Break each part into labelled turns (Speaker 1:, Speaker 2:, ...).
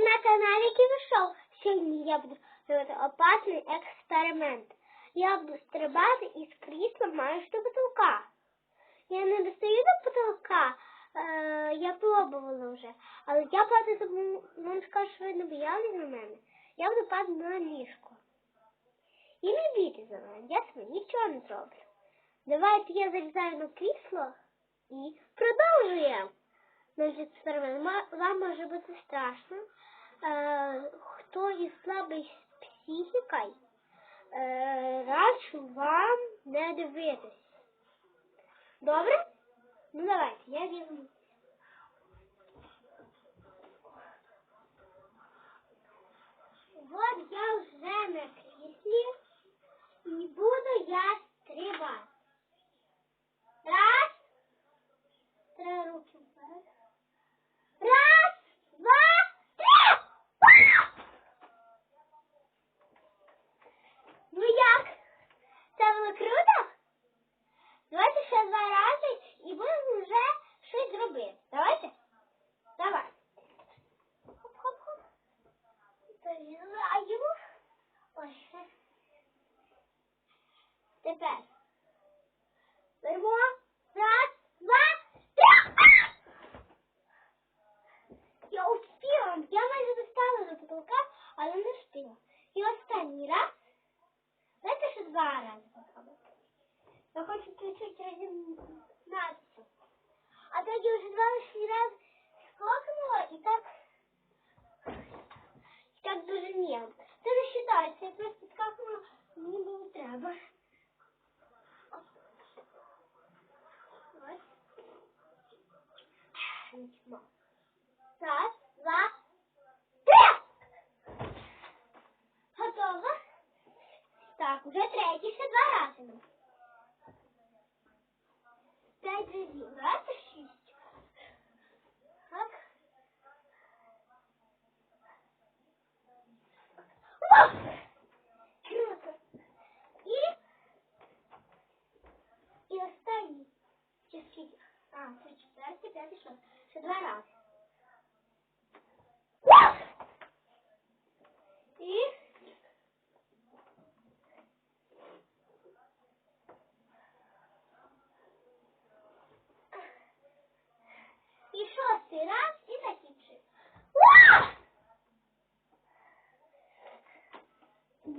Speaker 1: на каналі Ківішоу. Сьогодні я буду робити опасний експеримент. Я буду стрибати із крісла майже до потолка. Я не достаю до потолка, е, я пробувала вже. Але я падаю, тому вам скажу, що ви не боялись на мене. Я буду падати на ліжко. І не бійтесь за мене, я собі нічого не зроблю. Давайте я залізаю на крісло і продовжуємо. Наш експеримент. Вам може бути страшно. Е, хто із слабий з психікою, е, вам не дивитись. Добре? Ну давайте, я візьму. Вот я вже на кріслі і буду я стрибати. Раз. Три руки вперед. Раз, два, три. Ну як? Це було круто? Давайте ще два рази і будемо вже щось зробити. Давайте? Давай. Хоп-хоп-хоп. Залізаю. Ось. Тепер. Беремо. Раз, два, три. Я успіла. Я майже достала до потолка, але не встигла. І останній раз. Знаєте, що два рази попробувати? Я хочу чуть-чуть розімнатися. А тоді вже два лишні раз скокнула і так. І так дуже м'яко. Це не вважається, я просто скакнула, мені було треба. Ось. Нічого. П'ять разів. Раз, шість. Так. О! Круто. І, і останній. Чи скільки? А, це четвертий, п'ятий, шостий. Ще два рази.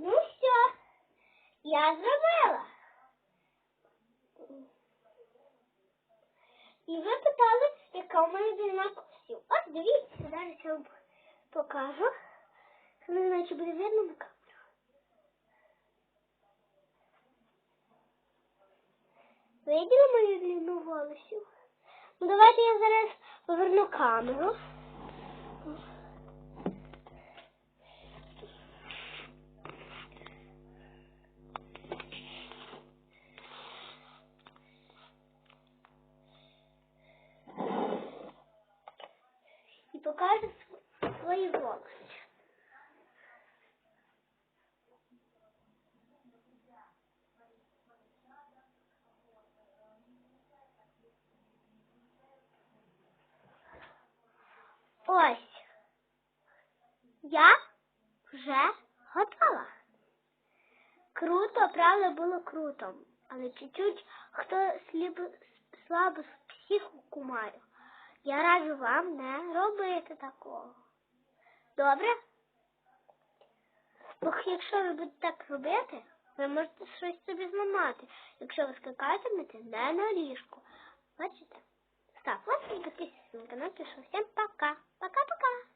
Speaker 1: Ну все, я зробила. І ви питали, яка у мене длина костюм. От дивіться, зараз я вам покажу. Ну, іначе буде видно на камеру. Виділи мою длину волосів? Ну, давайте я зараз поверну камеру. І покажу св- свої волоси. Ось. Я вже готова. Круто, правда, було круто. Але чуть-чуть хто слабо з психіку має. Я раджу вам не робити такого. Добре? Бо якщо ви будете так робити, ви можете щось собі зламати, якщо ви скакатимете не на ліжку. Бачите? Так, ось підписуйтесь на канал. Всім пока. Пока-пока.